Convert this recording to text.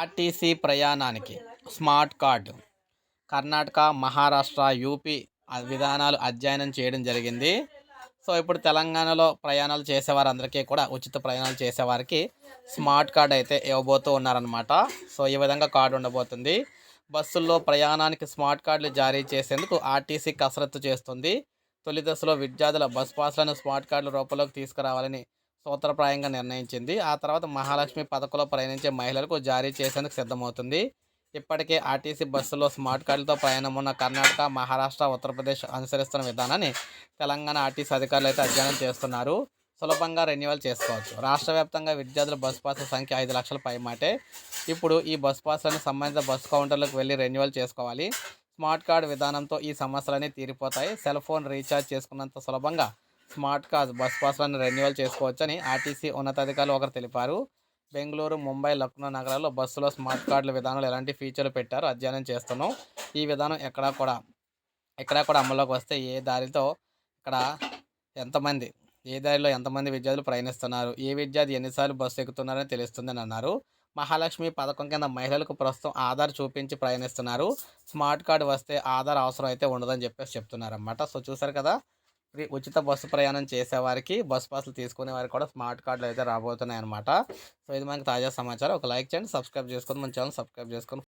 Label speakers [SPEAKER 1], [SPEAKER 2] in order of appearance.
[SPEAKER 1] RTC ప్రయాణానికి smart card. Karnataka Maharashtra UP విధానాలు అధ్యయనం చేయడం జరిగింది. సో ఇప్పుడు తెలంగాణలో ప్రయాణాలు చేసేవారందరికీ కూడా ఉచిత ప్రయాణాలు చేసేవారికి స్మార్ట్ కార్డ్ అయితే ఇవ్వబోతూ ఉన్నారనమాట సో ఈ విధంగా కార్డు ఉండబోతుంది. బస్సుల్లో ప్రయాణానికి స్మార్ట్ కార్డులు జారీ చేసేందుకు ఆర్టీసీ కసరత్తు చేస్తుంది. తొలి దశలో విద్యార్థుల బస్ పాస్లను స్మార్ట్ కార్డుల రూపంలోకి తీసుకురావాలని సూత్రప్రాయంగా నిర్ణయించింది. ఆ తర్వాత మహాలక్ష్మి పథకంలో ప్రయాణించే మహిళలకు జారీ చేసేందుకు సిద్ధమవుతుంది. ఇప్పటికే ఆర్టీసీ బస్సులో స్మార్ట్ కార్డులతో ప్రయాణం ఉన్న కర్ణాటక మహారాష్ట్ర ఉత్తరప్రదేశ్ అనుసరిస్తున్న విధానాన్ని తెలంగాణ ఆర్టీసీ అధికారులు అయితే అధ్యయనం చేస్తున్నారు. సులభంగా రెన్యువల్ చేసుకోవచ్చు. రాష్ట్ర వ్యాప్తంగా విద్యార్థుల బస్ పాసుల సంఖ్య ఐదు లక్షల పైమాటే ఇప్పుడు ఈ బస్ పాసులను సంబంధిత బస్ కౌంటర్లకు వెళ్ళి రెన్యువల్ చేసుకోవాలి. స్మార్ట్ కార్డ్ విధానంతో ఈ సమస్యలన్నీ తీరిపోతాయి. సెల్ ఫోన్ రీఛార్జ్ చేసుకున్నంత సులభంగా స్మార్ట్ కార్డ్ బస్ పాస్లను రెన్యువల్ చేసుకోవచ్చని ఆర్టీసీ ఉన్నతాధికారులు ఒకరు తెలిపారు. బెంగళూరు ముంబై లక్నో నగరాల్లో బస్సులో స్మార్ట్ కార్డుల విధానంలో ఎలాంటి ఫీచర్లు పెట్టారో అధ్యయనం చేస్తున్నాం. ఈ విధానం ఎక్కడా కూడా ఎక్కడా కూడా అమల్లోకి వస్తే ఏ దారితో ఇక్కడ ఎంతమంది ఏ దారిలో ఎంతమంది విద్యార్థులు ప్రయాణిస్తున్నారు ఏ విద్యార్థి ఎన్నిసార్లు బస్సు ఎక్కుతున్నారని తెలుస్తుందని అన్నారు. మహాలక్ష్మి పథకం కింద మహిళలకు ప్రస్తుతం ఆధార్ చూపించి ప్రయాణిస్తున్నారు. స్మార్ట్ కార్డు వస్తే ఆధార్ అవసరం అయితే ఉండదని చెప్పేసి చెప్తున్నారు అన్నమాట సో చూసారు కదా ఫ్రీ ఉచిత బస్సు ప్రయాణం చేసేవారికి బస్ పాసులు తీసుకునే వారికి కూడా స్మార్ట్ కార్డులు అయితే రాబోతున్నాయి అనమాట సో ఇది మనకి తాజా సమాచారం. ఒక లైక్ చేయండి సబ్స్క్రైబ్ చేసుకొని మన ఛానల్ సబ్స్క్రైబ్ చేసుకొని